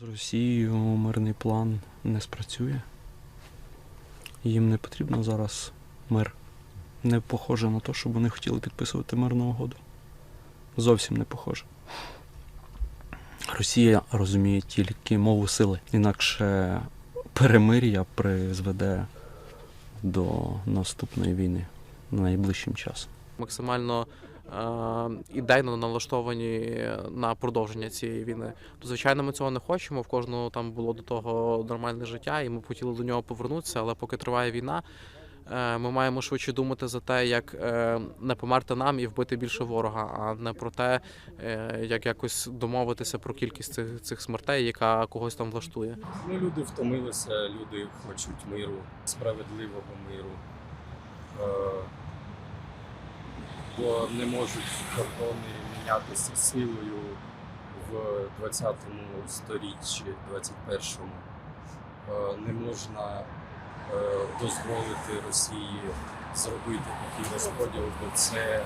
З Росією мирний план не спрацює. Їм не потрібно зараз мир. Не похоже на те, щоб вони хотіли підписувати мирну угоду. Зовсім не похоже. Росія розуміє тільки мову сили, інакше перемир'я призведе до наступної війни найближчим часом. максимально ідейно налаштовані на продовження цієї війни. То звичайно, ми цього не хочемо. В кожного там було до того нормальне життя, і ми б хотіли до нього повернутися. Але поки триває війна, е, ми маємо швидше думати за те, як е, не померти нам і вбити більше ворога, а не про те, е, як якось домовитися про кількість цих, цих смертей, яка когось там влаштує. Ну, люди втомилися, люди хочуть миру, справедливого миру. Бо не можуть кордони мінятися силою в 20-му сторіччі, 21-му. Е, не можна е, дозволити Росії зробити такий розподіл, бо це е,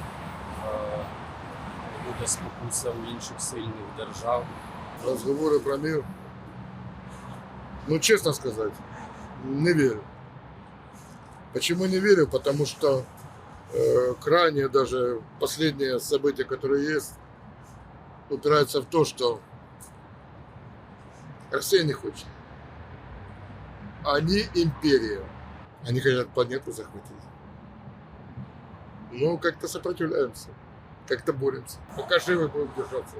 буде спокуса у інших сильних держав. разговоры про мир, ну, честно сказать, не верю. Почему не верю? Потому что крайне даже последние события, которые есть, упираются в то, что Россия не хочет. Они империя. Они хотят планету захватить. Ну, как-то сопротивляемся, как-то боремся. Пока живы будем держаться.